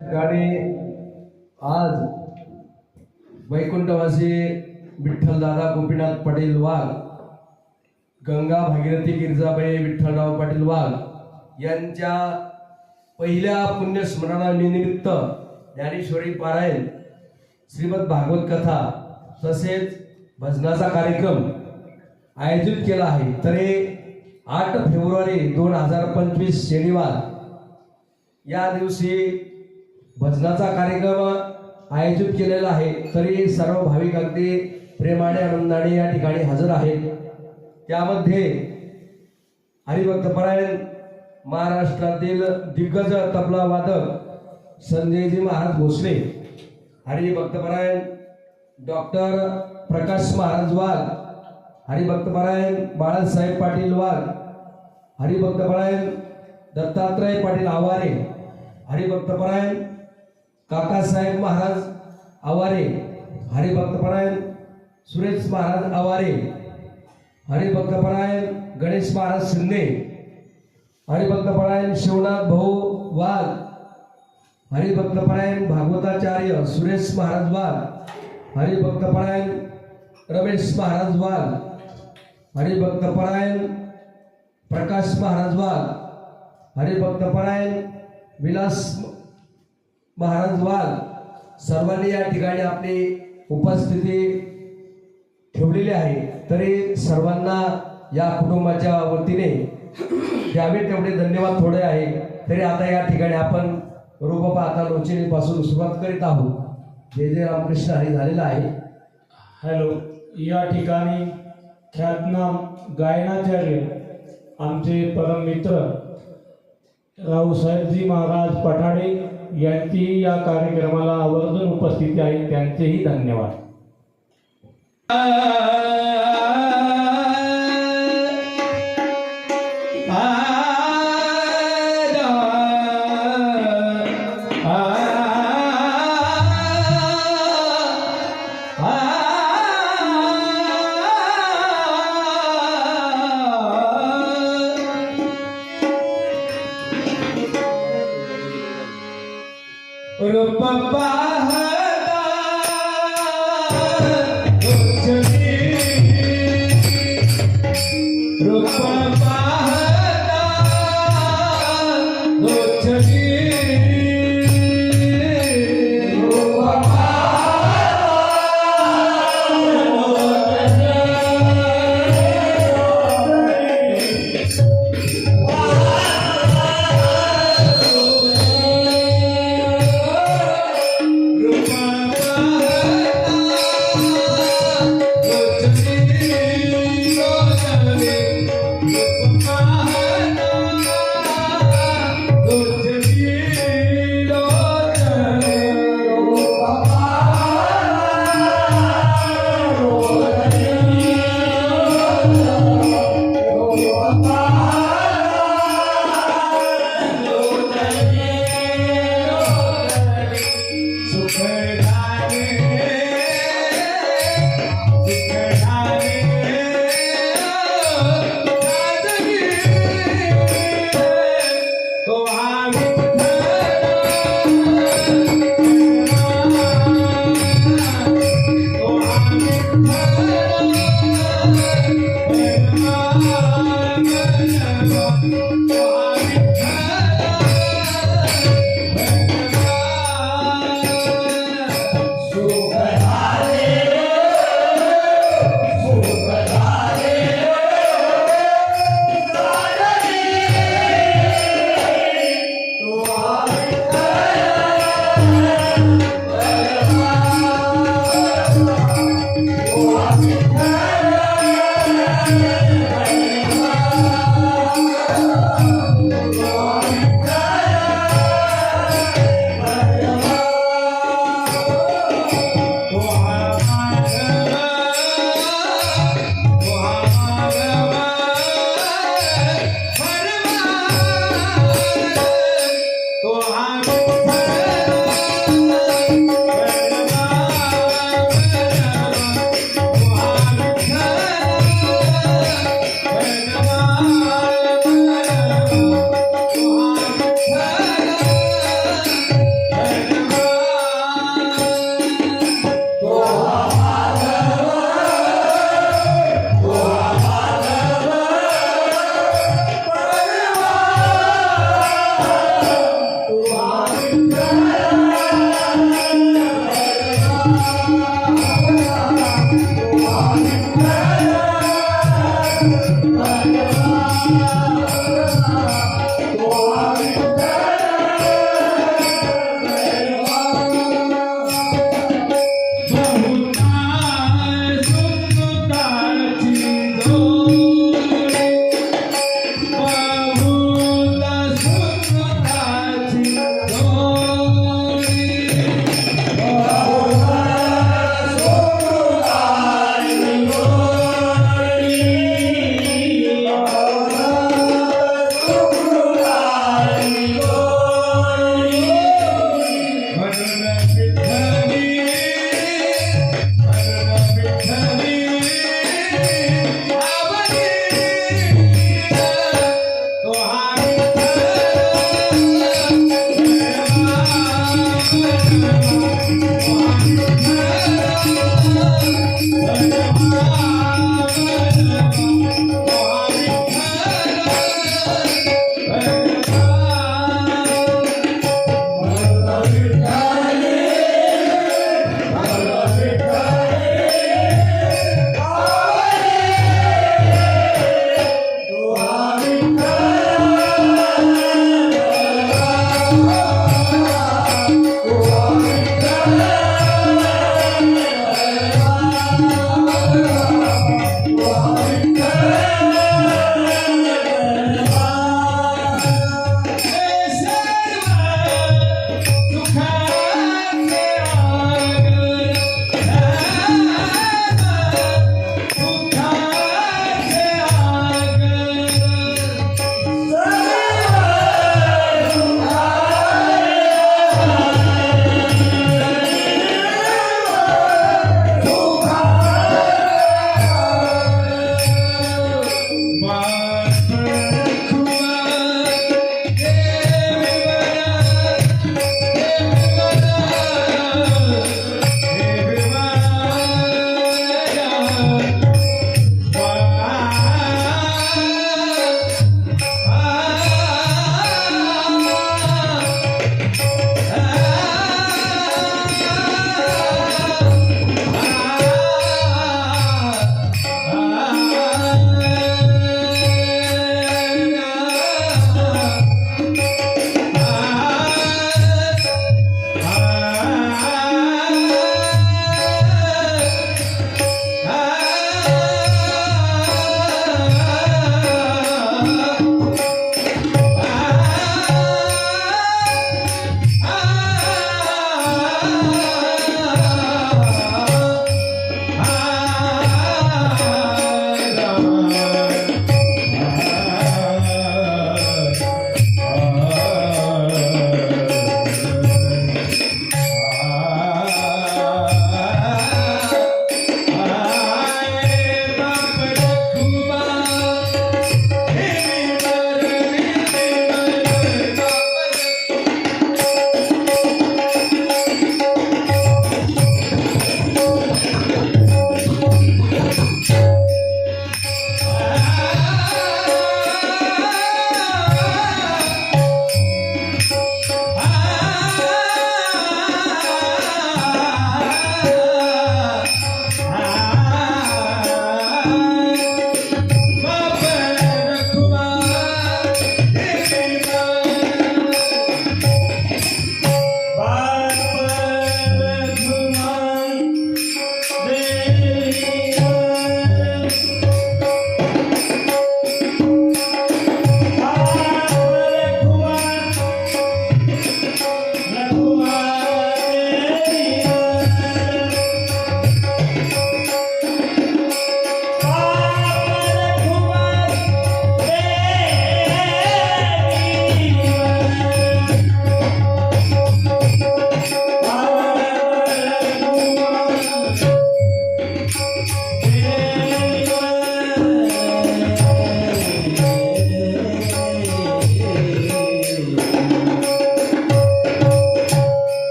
ठिकाणी आज वैकुंठवासी विठ्ठलदादा गोपीनाथ पाटील वाघ गंगा भागीरथी गिरजाबाई विठ्ठलराव पाटील वाघ यांच्या पहिल्या पुण्यस्मरणानिमित्त ज्ञानेश्वरी पारायण श्रीमद भागवत कथा तसेच भजनाचा कार्यक्रम आयोजित केला आहे. तरी आठ फेब्रुवारी दोन हजार पंचवीस शनिवार या दिवशी भजनाचा कार्यक्रम आयोजित केलेला आहे तरी सर्व भाविक अगदी प्रेमाने आनंदाने या ठिकाणी हजर आहेत. त्यामध्ये हरिभक्तपरायण महाराष्ट्रातील दिग्गज तबला वादक संजयजी महाराज भोसले हरिभक्तपरायण डॉक्टर प्रकाश महाराज वाघ हरिभक्तपरायण बाळासाहेब पाटील वाघ हरिभक्तपरायण दत्तात्रय पाटील आवारे हरिभक्तपरायण काकासाहेब महाराज आवारे हरिभक्तपरायण सुरेश महाराज आवारे हरिभक्तपरायण गणेश महाराज शिंदे हरिभक्तपरायण शिवनाथ भाऊ वाघ हरिभक्तपरायण भागवताचार्य सुरेश महाराज वाघ हरिभक्तपरायण रमेश महाराज वाघ हरिभक्तपरायण प्रकाश महाराज वाघ हरिभक्तपरायण विलास महाराज वाघ सर्वांनी या ठिकाणी आपली उपस्थिती ठेवलेली आहे. तरी सर्वांना या कुटुंबाच्या वतीने द्यावे तेवढे धन्यवाद थोडे आहे. तरी आता या ठिकाणी आपण रूप आता लोचनीपासून सुरुवात करीत आहोत. जे जे रामकृष्ण हरी झालेला आहे. हॅलो या ठिकाणी ख्यातनाम गायनाचार्य आमचे परम मित्र रावसाहेबजी महाराज पठाडे यांची या कार्यक्रमाला आवर्जून उपस्थिती आहे. त्यांचेही धन्यवाद. रूप पाहता लोचनी, रूप